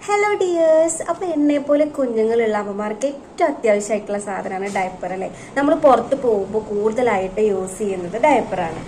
Hello dears അപ്പോൾ എന്നെ പോലെ കുഞ്ഞുങ്ങളുള്ള അമ്മമാർക്ക് ഏറ്റവും അത്യാവശ്യമായിട്ടുള്ള സാധനമാണ് ഡയപ്പർ അല്ലേ? നമ്മൾ പുറത്ത് പോകുമ്പോൾ കൂടുതലായിട്ട് യൂസ് ചെയ്യുന്നത് ഡയപ്പറാണ്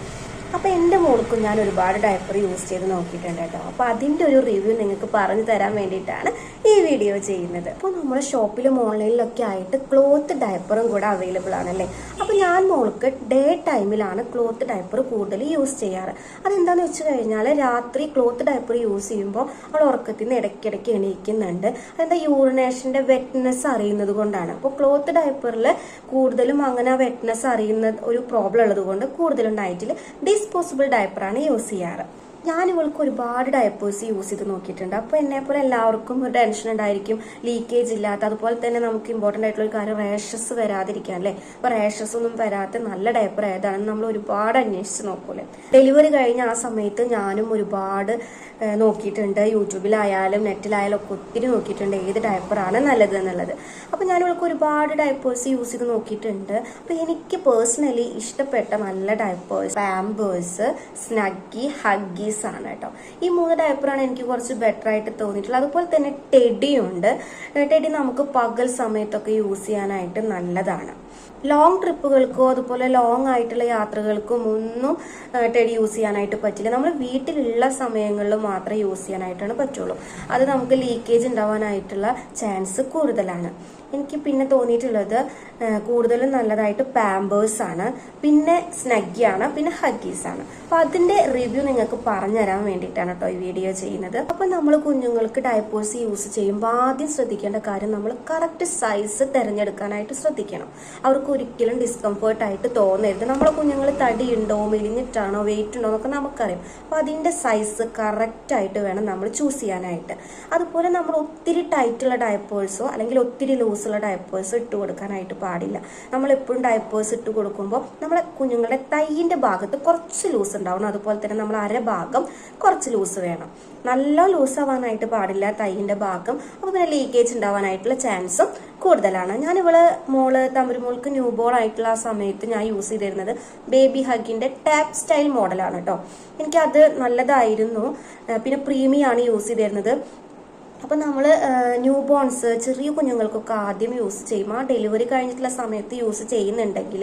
അപ്പോൾ എന്റെ മോൾക്കും ഞാൻ ഒരുപാട് ഡയപ്പർ യൂസ് ചെയ്ത് നോക്കിയിട്ടുണ്ട് കേട്ടോ. അപ്പോൾ അതിന്റെ ഒരു റിവ്യൂ നിങ്ങൾക്ക് പറഞ്ഞു തരാൻ വേണ്ടിയിട്ടാണ് ഈ വീഡിയോ ചെയ്യുന്നത്. അപ്പോൾ നമ്മുടെ ഷോപ്പിലും ഓൺലൈനിലൊക്കെ ആയിട്ട് ക്ലോത്ത് ഡയപ്പറും കൂടെ അവൈലബിൾ ആണല്ലേ അപ്പോൾ ഞാൻ മോൾക്ക് ഡേ ടൈമിലാണ് ക്ലോത്ത് ഡയപ്പർ കൂടുതൽ യൂസ് ചെയ്യാറ്. അതെന്താണെന്ന് വെച്ച് കഴിഞ്ഞാൽ രാത്രി ക്ലോത്ത് ഡയപ്പർ യൂസ് ചെയ്യുമ്പോൾ അവൾ ഉറക്കത്തിൽ നിന്ന് ഇടയ്ക്കിടയ്ക്ക് എണീക്കുന്നുണ്ട്. അതെന്താ യൂറിനേഷന്റെ വെറ്റ്നസ് അറിയുന്നത് കൊണ്ടാണ്. അപ്പോൾ ക്ലോത്ത് ഡയപ്പറിൽ കൂടുതലും അങ്ങനെ വെറ്റ്നസ് അറിയുന്ന ഒരു പ്രോബ്ലം ഉള്ളത് കൊണ്ട് കൂടുതലും നൈറ്റിൽ ഡിസ്പോസിബിൾ ഡയപ്പറാണ് യൂസ് ചെയ്യാറ്. ഞാൻ ഇവൾക്ക് ഒരുപാട് ഡയപ്പേഴ്സ് യൂസ് ചെയ്ത് നോക്കിയിട്ടുണ്ട്. അപ്പോൾ എന്നെ പോലെ എല്ലാവർക്കും ഒരു ടെൻഷൻ ഉണ്ടായിരിക്കും. ലീക്കേജ് ഇല്ലാത്ത അതുപോലെ തന്നെ നമുക്ക് ഇമ്പോർട്ടന്റ് ആയിട്ടുള്ള ഒരു കാര്യം റേഷസ് വരാതിരിക്കാൻ അല്ലേ? അപ്പോൾ റേഷസ് ഒന്നും വരാത്ത നല്ല ഡയപ്പർ ഏതാണെന്ന് നമ്മൾ ഒരുപാട് അന്വേഷിച്ച് നോക്കൂലേ? ഡെലിവറി കഴിഞ്ഞ ആ സമയത്ത് ഞാനും ഒരുപാട് നോക്കിയിട്ടുണ്ട്. യൂട്യൂബിലായാലും നെറ്റിലായാലും ഒക്കെ ഒത്തിരി നോക്കിയിട്ടുണ്ട് ഏത് ഡയപ്പറാണ് നല്ലത് എന്നുള്ളത്. അപ്പോൾ ഞാൻ ഇവൾക്ക് ഒരുപാട് ഡയപ്പേഴ്സ് യൂസ് ചെയ്ത് നോക്കിയിട്ടുണ്ട്. അപ്പോൾ എനിക്ക് പേഴ്സണലി ഇഷ്ടപ്പെട്ട നല്ല ഡയപ്പേഴ്സ് പാമ്പേഴ്സ് സ്നഗ്ഗി ഹഗ്ഗീസ് ആണ് കേട്ടോ. ഈ മൂന്ന് ഡയപ്പറാണ് എനിക്ക് കുറച്ച് ബെറ്റർ ആയിട്ട് തോന്നിയിട്ടുള്ളത്. അതുപോലെ തന്നെ ടെഡിയുണ്ട് ടെഡി നമുക്ക് പകൽ സമയത്തൊക്കെ യൂസ് ചെയ്യാനായിട്ട് നല്ലതാണ്. ലോങ് ട്രിപ്പുകൾക്കോ അതുപോലെ ലോങ് ആയിട്ടുള്ള യാത്രകൾക്കും ഒന്നും ടെഡി യൂസ് ചെയ്യാനായിട്ട് പറ്റില്ല. നമ്മൾ വീട്ടിലുള്ള സമയങ്ങളിൽ മാത്രമേ യൂസ് ചെയ്യാനായിട്ടാണ് പറ്റുള്ളൂ. അത് നമുക്ക് ലീക്കേജ് ഉണ്ടാവാനായിട്ടുള്ള ചാൻസ് കൂടുതലാണ്. എനിക്ക് പിന്നെ തോന്നിയിട്ടുള്ളത് കൂടുതലും നല്ലതായിട്ട് പാമ്പേഴ്സ് ആണ്. പിന്നെ സ്നഗ്ഗിയാണ് പിന്നെ ഹഗ്ഗീസ് ആണ്. അപ്പൊ അതിന്റെ റിവ്യൂ നിങ്ങൾക്ക് പറഞ്ഞു തരാൻ വേണ്ടിയിട്ടാണ് കേട്ടോ ഈ വീഡിയോ ചെയ്യുന്നത്. അപ്പൊ നമ്മൾ കുഞ്ഞുങ്ങൾക്ക് ഡയപ്പേഴ്സ് യൂസ് ചെയ്യുമ്പോൾ ആദ്യം ശ്രദ്ധിക്കേണ്ട കാര്യം നമ്മൾ കറക്റ്റ് സൈസ് തിരഞ്ഞെടുക്കാനായിട്ട് ശ്രദ്ധിക്കണം. അവർക്ക് ഒരിക്കലും ഡിസ്കംഫേർട്ട് ആയിട്ട് തോന്നരുത്. നമ്മളെ കുഞ്ഞുങ്ങൾ തടിയുണ്ടോ മെലിഞ്ഞിട്ടാണോ വെയിറ്റ് ഉണ്ടോ എന്നൊക്കെ നമുക്കറിയാം. അപ്പൊ അതിന്റെ സൈസ് കറക്റ്റ് ആയിട്ട് വേണം നമ്മൾ ചൂസ് ചെയ്യാനായിട്ട്. അതുപോലെ നമ്മൾ ഒത്തിരി ടൈറ്റുള്ള ഡയപ്പേഴ്സോ അല്ലെങ്കിൽ ഒത്തിരി ലൂസുള്ള ഡയപ്പേഴ്സ് ഇട്ട് കൊടുക്കാനായിട്ട് പാടില്ല. നമ്മൾ എപ്പോഴും ഡയപ്പേഴ്സ് ഇട്ട് കൊടുക്കുമ്പോൾ നമ്മളെ കുഞ്ഞുങ്ങളുടെ തൈയിന്റെ ഭാഗത്ത് കുറച്ച് ലൂസ് ഉണ്ടാവണം. അതുപോലെ തന്നെ നമ്മൾ അര ഭാഗം കുറച്ച് ലൂസ് വേണം. നല്ല ലൂസ് ആവാനായിട്ട് പാടില്ല തൈയിന്റെ ഭാഗം. അപ്പോൾ പിന്നെ ലീക്കേജ് ഉണ്ടാവാനായിട്ടുള്ള ചാൻസും കൂടുതലാണ്. ഞാൻ ഇവൾ മോൾ തമ്പുരുമോൾക്ക് ന്യൂ ബോൺ ആയിട്ടുള്ള ആ സമയത്ത് ഞാൻ യൂസ് ചെയ്തിരുന്നത് ബേബി ഹഗിന്റെ ടാപ്പ് സ്റ്റൈൽ മോഡലാണ് കേട്ടോ എനിക്കത് നല്ലതായിരുന്നു. പിന്നെ പ്രീമിയാണ് യൂസ് ചെയ്തിരുന്നത്. അപ്പം നമ്മൾ ന്യൂ ബോൺസ് ചെറിയ കുഞ്ഞുങ്ങൾക്കൊക്കെ ആദ്യം യൂസ് ചെയ്യും. ആ ഡെലിവറി കഴിഞ്ഞിട്ടുള്ള സമയത്ത് യൂസ് ചെയ്യുന്നുണ്ടെങ്കിൽ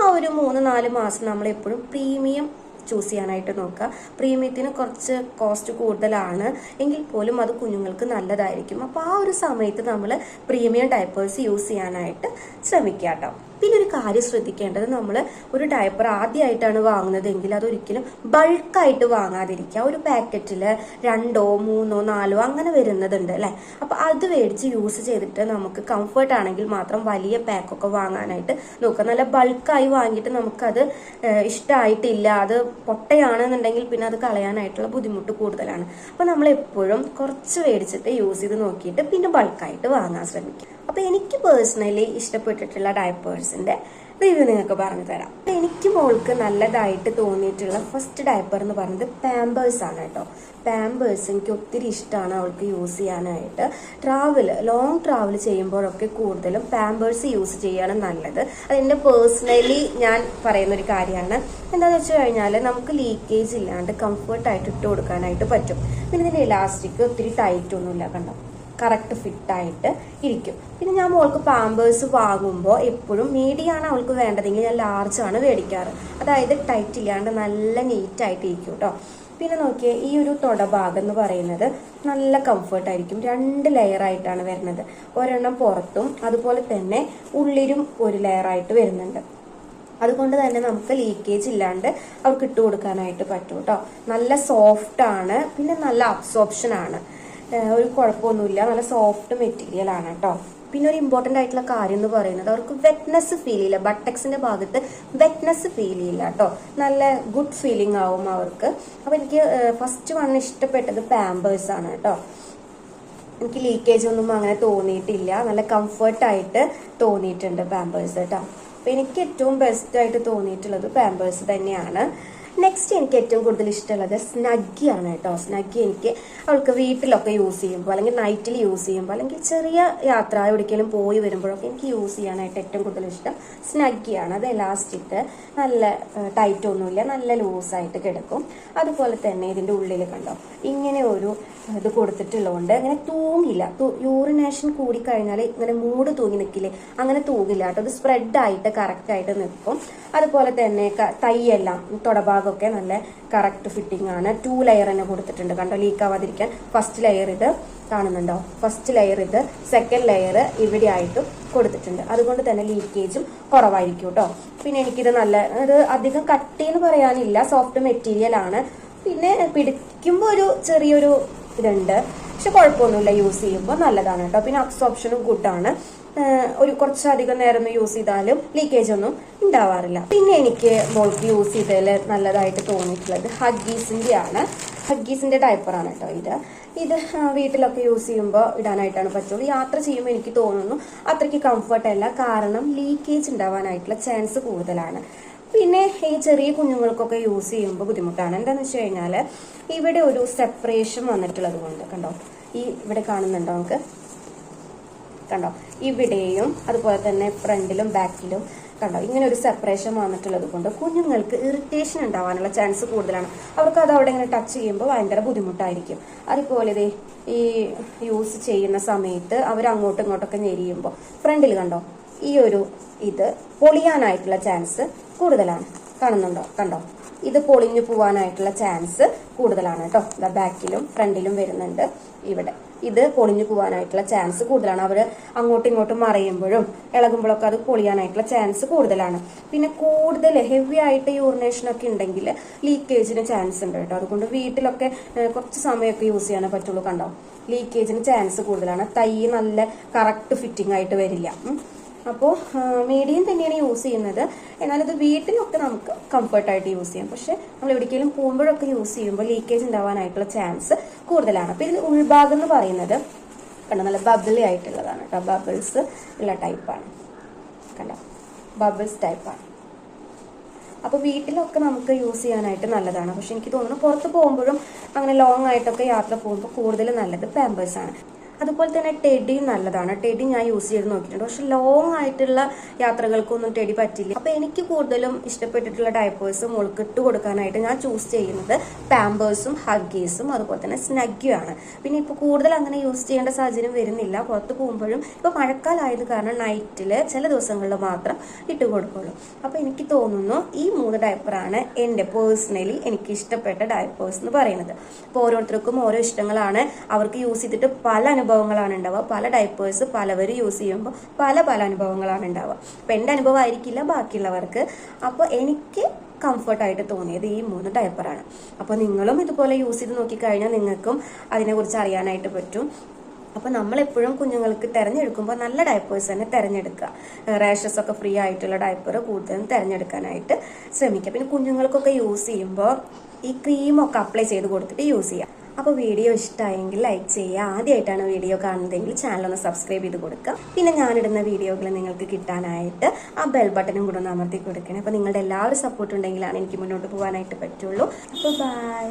ആ ഒരു മൂന്ന് നാല് മാസം നമ്മൾ എപ്പോഴും പ്രീമിയം ചൂസ് ചെയ്യാനായിട്ട് നോക്കുക. പ്രീമിയത്തിന് കുറച്ച് കോസ്റ്റ് കൂടുതലാണ്. എങ്കിൽ പോലും അത് കുഞ്ഞുങ്ങൾക്ക് നല്ലതായിരിക്കും. അപ്പോൾ ആ ഒരു സമയത്ത് നമ്മൾ പ്രീമിയം ഡയപ്പേഴ്സ് യൂസ് ചെയ്യാനായിട്ട് ശ്രമിക്കുക കേട്ടോ. പിന്നെ ഒരു കാര്യം ശ്രദ്ധിക്കേണ്ടത് നമ്മൾ ഒരു ഡയപ്പർ ആദ്യമായിട്ടാണ് വാങ്ങുന്നതെങ്കിൽ അതൊരിക്കലും ബൾക്കായിട്ട് വാങ്ങാതിരിക്കുക. ഒരു പാക്കറ്റിൽ രണ്ടോ മൂന്നോ നാലോ അങ്ങനെ വരുന്നതുണ്ട് അല്ലേ? അപ്പോൾ അത് മേടിച്ച് യൂസ് ചെയ്തിട്ട് നമുക്ക് കംഫർട്ട് ആണെങ്കിൽ മാത്രം വലിയ പാക്കൊക്കെ വാങ്ങാനായിട്ട് നോക്കുക. നല്ല ബൾക്കായി വാങ്ങിയിട്ട് നമുക്കത് ഇഷ്ടമായിട്ടില്ല അത് പൊട്ടയാണെന്നുണ്ടെങ്കിൽ പിന്നെ അത് കളയാനായിട്ടുള്ള ബുദ്ധിമുട്ട് കൂടുതലാണ്. അപ്പോൾ നമ്മൾ എപ്പോഴും കുറച്ച് മേടിച്ചിട്ട് യൂസ് ചെയ്ത് നോക്കിയിട്ട് പിന്നെ ബൾക്കായിട്ട് വാങ്ങാൻ ശ്രമിക്കുക. അപ്പോൾ എനിക്ക് പേഴ്സണലി ഇഷ്ടപ്പെട്ടിട്ടുള്ള ഡയപ്പേഴ്സിന്റെ റിവ്യൂ നിങ്ങൾക്ക് പറഞ്ഞു തരാം. എനിക്ക് മോൾക്ക് നല്ലതായിട്ട് തോന്നിയിട്ടുള്ള ഫസ്റ്റ് ഡയപ്പർ എന്ന് പറയുന്നത് പാമ്പേഴ്സ് ആണ് കേട്ടോ. പാമ്പേഴ്സ് എനിക്ക് ഒത്തിരി ഇഷ്ടമാണ് അവൾക്ക് യൂസ് ചെയ്യാനായിട്ട്. ട്രാവൽ ലോങ് ട്രാവൽ ചെയ്യുമ്പോഴൊക്കെ കൂടുതലും പാമ്പേഴ്സ് യൂസ് ചെയ്യാണ് നല്ലത്. അതെന്റെ പേഴ്സണലി ഞാൻ പറയുന്ന ഒരു കാര്യമാണ്. എന്താണെന്ന് വെച്ച് കഴിഞ്ഞാൽ നമുക്ക് ലീക്കേജ് ഇല്ലാണ്ട് കംഫർട്ടായിട്ട് ഇട്ട് കൊടുക്കാനായിട്ട് പറ്റും. പിന്നെ ഇതിന്റെ ഇലാസ്റ്റിക് ഒത്തിരി ടൈറ്റ് ഒന്നുമില്ല കണ്ടോ? കറക്റ്റ് ഫിറ്റായിട്ട് ഇരിക്കും. പിന്നെ ഞാൻ മോൾക്ക് പാമ്പേഴ്സ് വാങ്ങുമ്പോൾ എപ്പോഴും മീഡിയമാണ് അവൾക്ക് വേണ്ടതെങ്കിൽ ഞാൻ ലാർജ് ആണ് മേടിക്കാറ്. അതായത് ടൈറ്റ് ഇല്ലാണ്ട് നല്ല നീറ്റായിട്ട് ഇരിക്കും കേട്ടോ പിന്നെ നോക്കിയേ ഈ ഒരു തുടഭാഗം എന്ന് പറയുന്നത് നല്ല കംഫർട്ട് ആയിരിക്കും. രണ്ട് ലെയറായിട്ടാണ് വരുന്നത്. ഒരെണ്ണം പുറത്തും അതുപോലെ തന്നെ ഉള്ളിലും ഒരു ലെയറായിട്ട് വരുന്നുണ്ട്. അതുകൊണ്ട് തന്നെ നമുക്ക് ലീക്കേജ് ഇല്ലാണ്ട് അവർക്ക് ഇട്ട് കൊടുക്കാനായിട്ട് പറ്റും കേട്ടോ നല്ല സോഫ്റ്റ് ആണ് പിന്നെ നല്ല അബ്സോർപ്ഷൻ ആണ്. ഒരു കുഴപ്പമൊന്നുമില്ല. നല്ല സോഫ്റ്റ് മെറ്റീരിയൽ ആണ് കേട്ടോ പിന്നെ ഒരു ഇമ്പോർട്ടന്റ് ആയിട്ടുള്ള കാര്യം എന്ന് പറയുന്നത് അവർക്ക് വെറ്റ്നസ് ഫീൽ ചെയ്യില്ല ബട്ടക്സിന്റെ ഭാഗത്ത് വെറ്റ്നസ് ഫീൽ ചെയ്യില്ല കേട്ടോ നല്ല ഗുഡ് ഫീലിംഗ് ആവും അവർക്ക്. അപ്പോൾ എനിക്ക് ഫസ്റ്റ് വൺ ഇഷ്ടപ്പെട്ടത് പാമ്പേഴ്സ് ആണ് കേട്ടോ എനിക്ക് ലീക്കേജ് ഒന്നും അങ്ങനെ തോന്നിയിട്ടില്ല. നല്ല കംഫർട്ടായിട്ട് തോന്നിയിട്ടുണ്ട് പാമ്പേഴ്സ് കേട്ടോ അപ്പോൾ എനിക്ക് ഏറ്റവും ബെസ്റ്റ് ആയിട്ട് തോന്നിയിട്ടുള്ളത് പാമ്പേഴ്സ് തന്നെയാണ്. നെക്സ്റ്റ് എനിക്ക് ഏറ്റവും കൂടുതൽ ഇഷ്ടമുള്ളത് സ്നഗ്ഗിയാണ് കേട്ടോ. സ്നഗ്ഗി എനിക്ക് അവൾക്ക് വീട്ടിലൊക്കെ യൂസ് ചെയ്യുമ്പോൾ അല്ലെങ്കിൽ നൈറ്റിൽ യൂസ് ചെയ്യുമ്പോൾ അല്ലെങ്കിൽ ചെറിയ യാത്ര എവിടേക്കെങ്കിലും പോയി വരുമ്പോഴൊക്കെ എനിക്ക് യൂസ് ചെയ്യാനായിട്ട് ഏറ്റവും കൂടുതൽ ഇഷ്ടം സ്നഗ്ഗിയാണ് അത് എലാസ്റ്റിക് നല്ല ടൈറ്റ് ഒന്നുമില്ല. നല്ല ലൂസായിട്ട് കിടക്കും. അതുപോലെ തന്നെ ഇതിന്റെ ഉള്ളിൽ കണ്ടോ? ഇങ്ങനെ ഒരു ഇത് കൊടുത്തിട്ടുള്ളതുകൊണ്ട് അങ്ങനെ തൂങ്ങില്ല. യൂറിനേഷൻ കൂടിക്കഴിഞ്ഞാൽ ഇങ്ങനെ മൂട് തൂങ്ങി നിൽക്കില്ലേ? അങ്ങനെ തൂങ്ങില്ല കേട്ടോ. അത് സ്പ്രെഡ് ആയിട്ട് കറക്റ്റ് ആയിട്ട് നിൽക്കും. അതുപോലെ തന്നെ ക- തൈയെല്ലാം തുടഭാഗമൊക്കെ നല്ല കറക്റ്റ് ഫിറ്റിംഗ് ആണ്. ടു ലെയർ തന്നെ കൊടുത്തിട്ടുണ്ട്. കണ്ടോ ലീക്ക് ആവാതിരിക്കാൻ ഫസ്റ്റ് ലെയർ ഇത് കാണുന്നുണ്ടോ? ഫസ്റ്റ് ലെയർ ഇത് സെക്കൻഡ് ലെയർ ഇവിടെ ആയിട്ടും കൊടുത്തിട്ടുണ്ട്. അതുകൊണ്ട് തന്നെ ലീക്കേജും കുറവായിരിക്കും കേട്ടോ. പിന്നെ എനിക്കിത് നല്ല ഇത് അധികം കട്ടി എന്ന് പറയാനില്ല. സോഫ്റ്റ് മെറ്റീരിയൽ ആണ്. പിന്നെ പിടിക്കുമ്പോൾ ഒരു ചെറിയൊരു ഇതുണ്ട്. പക്ഷെ കുഴപ്പമൊന്നുമില്ല. യൂസ് ചെയ്യുമ്പോൾ നല്ലതാണ് കേട്ടോ. പിന്നെ അബ്സോർപ്ഷനും ഗുഡാണ് ഒരു കുറച്ചധികം നേരം യൂസ് ചെയ്താലും ലീക്കേജ് ഒന്നും ഉണ്ടാവാറില്ല. പിന്നെ എനിക്ക് മോൾക്ക് യൂസ് ചെയ്തതിൽ നല്ലതായിട്ട് തോന്നിയിട്ടുള്ളത് ഹഗ്ഗീസിന്റെ ആണ് ഹഗ്ഗീസിന്റെ ഡയപ്പറാണ് കേട്ടോ ഇത്. ഇത് വീട്ടിലൊക്കെ യൂസ് ചെയ്യുമ്പോൾ ഇടാനായിട്ടാണ് പറ്റുള്ളൂ. യാത്ര ചെയ്യുമ്പോൾ എനിക്ക് തോന്നുന്നു അത്രയ്ക്ക് കംഫർട്ടല്ല കാരണം ലീക്കേജ് ഉണ്ടാവാനായിട്ടുള്ള ചാൻസ് കൂടുതലാണ്. പിന്നെ ഈ ചെറിയ കുഞ്ഞുങ്ങൾക്കൊക്കെ യൂസ് ചെയ്യുമ്പോൾ ബുദ്ധിമുട്ടാണ്. എന്താണെന്ന് വെച്ച് കഴിഞ്ഞാൽ ഇവിടെ ഒരു സെപ്പറേഷൻ വന്നിട്ടുള്ളത് കൊണ്ട് കണ്ടോ? ഈ ഇവിടെ കാണുന്നുണ്ടോ നമുക്ക്? കണ്ടോ? ഇവിടെയും അതുപോലെ തന്നെ ഫ്രണ്ടിലും ബാക്കിലും കണ്ടോ? ഇങ്ങനെ ഒരു സെപ്പറേഷൻ വന്നിട്ടുള്ളത് കൊണ്ട് കുഞ്ഞുങ്ങൾക്ക് ഇറിറ്റേഷൻ ഉണ്ടാവാനുള്ള ചാൻസ് കൂടുതലാണ്. അവർക്ക് അത് അവിടെ ഇങ്ങനെ ടച്ച് ചെയ്യുമ്പോൾ ഭയങ്കര ബുദ്ധിമുട്ടായിരിക്കും. അതുപോലെ ദേ ഈ യൂസ് ചെയ്യുന്ന സമയത്ത് അവർ അങ്ങോട്ടും ഇങ്ങോട്ടൊക്കെ ഞെരിയുമ്പോൾ ഫ്രണ്ടിൽ കണ്ടോ? ഈ ഒരു ഇത് പൊളിയാനായിട്ടുള്ള ചാൻസ് കൂടുതലാണ്. കാണുന്നുണ്ടോ? കണ്ടോ? ഇത് പൊളിഞ്ഞു പോവാനായിട്ടുള്ള ചാൻസ് കൂടുതലാണ് കേട്ടോ. ബാക്കിലും ഫ്രണ്ടിലും വരുന്നുണ്ട് ഇവിടെ. ഇത് പൊളിഞ്ഞു പോകാനായിട്ടുള്ള ചാൻസ് കൂടുതലാണ്. അവർ അങ്ങോട്ടും ഇങ്ങോട്ടും മറിയുമ്പോഴും ഇളകുമ്പോഴൊക്കെ അത് പൊളിയാനായിട്ടുള്ള ചാൻസ് കൂടുതലാണ്. പിന്നെ കൂടുതൽ ഹെവി ആയിട്ട് യൂറിനേഷനൊക്കെ ഉണ്ടെങ്കിൽ ലീക്കേജിന് ചാൻസ് ഉണ്ട് കേട്ടോ. അതുകൊണ്ട് വീട്ടിലൊക്കെ കുറച്ച് സമയമൊക്കെ യൂസ് ചെയ്യാനേ പറ്റുള്ളൂ കണ്ടോ? ലീക്കേജിന് ചാൻസ് കൂടുതലാണ്. തൈ നല്ല കറക്റ്റ് ഫിറ്റിംഗ് ആയിട്ട് വരില്ല. അപ്പോൾ മീഡിയം തന്നെയാണ് യൂസ് ചെയ്യുന്നത്. എന്നാലത് വീട്ടിലൊക്കെ നമുക്ക് കംഫർട്ടായിട്ട് യൂസ് ചെയ്യാം. പക്ഷേ നമ്മൾ എവിടേക്കെങ്കിലും പോകുമ്പോഴൊക്കെ യൂസ് ചെയ്യുമ്പോൾ ലീക്കേജ് ഉണ്ടാവാനായിട്ടുള്ള ചാൻസ് കൂടുതലാണ്. അപ്പോൾ ഇതിൽ ഉൾഭാഗം എന്ന് പറയുന്നത് കണ്ടോ നല്ല ബബിളി ആയിട്ടുള്ളതാണ് കേട്ടോ. ബബിൾസ് ഉള്ള ടൈപ്പാണ് കണ്ടോ? ബബിൾസ് ടൈപ്പാണ് അപ്പോൾ വീട്ടിലൊക്കെ നമുക്ക് യൂസ് ചെയ്യാനായിട്ട് നല്ലതാണ്. പക്ഷെ എനിക്ക് തോന്നുന്നു പുറത്ത് പോകുമ്പോഴും അങ്ങനെ ലോങ് ആയിട്ടൊക്കെ യാത്ര പോകുമ്പോൾ കൂടുതൽ നല്ലത് പാമ്പേഴ്സ് ആണ്. അതുപോലെ തന്നെ ടെഡി നല്ലതാണ്. ടെഡി ഞാൻ യൂസ് ചെയ്ത് നോക്കിയിട്ടുണ്ട്. പക്ഷെ ലോങ് ആയിട്ടുള്ള യാത്രകൾക്കൊന്നും ടെഡി പറ്റില്ല. അപ്പോൾ എനിക്ക് കൂടുതലും ഇഷ്ടപ്പെട്ടിട്ടുള്ള ഡയപ്പേഴ്സ് മോൾക്ക് ഇട്ട് കൊടുക്കാനായിട്ട് ഞാൻ ചൂസ് ചെയ്യുന്നത് പാമ്പേഴ്സും ഹഗ്ഗീസും അതുപോലെ തന്നെ സ്നഗ്ഗിയാണ് പിന്നെ ഇപ്പോൾ കൂടുതൽ അങ്ങനെ യൂസ് ചെയ്യേണ്ട സാഹചര്യം വരുന്നില്ല. പുറത്ത് പോകുമ്പോഴും ഇപ്പോൾ മഴക്കാലമായത് കാരണം നൈറ്റിൽ ചില ദിവസങ്ങളിൽ മാത്രം ഇട്ട് കൊടുക്കുള്ളൂ. അപ്പോൾ എനിക്ക് തോന്നുന്നു ഈ മൂന്ന് ഡയപ്പറാണ് എന്റെ പേഴ്സണലി എനിക്ക് ഇഷ്ടപ്പെട്ട ഡയപ്പേഴ്സ് എന്ന് പറയുന്നത്. അപ്പോൾ ഓരോരുത്തർക്കും ഓരോ ഇഷ്ടങ്ങളാണ്. അവർക്ക് യൂസ് ചെയ്തിട്ട് പല അനുഭവങ്ങളാണ് ഉണ്ടാവുക. പല ഡയപ്പേഴ്സ് പലവർ യൂസ് ചെയ്യുമ്പോൾ പല പല അനുഭവങ്ങളാണ് ഉണ്ടാവുക. അപ്പം എന്റെ അനുഭവം ആയിരിക്കില്ല ബാക്കിയുള്ളവർക്ക്. അപ്പോൾ എനിക്ക് കംഫർട്ടായിട്ട് തോന്നിയത് ഈ മൂന്ന് ഡയപ്പറാണ് അപ്പോൾ നിങ്ങളും ഇതുപോലെ യൂസ് ചെയ്ത് നോക്കിക്കഴിഞ്ഞാൽ നിങ്ങൾക്കും അതിനെക്കുറിച്ച് അറിയാനായിട്ട് പറ്റും. അപ്പോൾ നമ്മളെപ്പോഴും കുഞ്ഞുങ്ങൾക്ക് തിരഞ്ഞെടുക്കുമ്പോൾ നല്ല ഡയപ്പേഴ്സ് തന്നെ തിരഞ്ഞെടുക്കുക. റാഷസ് ഒക്കെ ഫ്രീ ആയിട്ടുള്ള ഡയപ്പർ കൂടുതലും തിരഞ്ഞെടുക്കാനായിട്ട് ശ്രമിക്കുക. പിന്നെ കുഞ്ഞുങ്ങൾക്കൊക്കെ യൂസ് ചെയ്യുമ്പോൾ ഈ ക്രീമൊക്കെ അപ്ലൈ ചെയ്ത് കൊടുത്തിട്ട് യൂസ് ചെയ്യുക അപ്പോൾ വീഡിയോ ഇഷ്ടമായെങ്കിൽ ലൈക്ക് ചെയ്യുക. ആദ്യമായിട്ടാണ് വീഡിയോ കാണുന്നതെങ്കിൽ ചാനൽ ഒന്ന് സബ്സ്ക്രൈബ് ചെയ്ത് കൊടുക്കുക. പിന്നെ ഞാനിടുന്ന വീഡിയോകൾ നിങ്ങൾക്ക് കിട്ടാനായിട്ട് ആ ബെൽ ബട്ടനും കൂടെ ഒന്ന് അമർത്തി കൊടുക്കണം. അപ്പോൾ നിങ്ങളുടെ എല്ലാവരും സപ്പോർട്ട് ഉണ്ടെങ്കിലാണ് എനിക്ക് മുന്നോട്ട് പോകാനായിട്ട് പറ്റുള്ളൂ. അപ്പോൾ ബൈ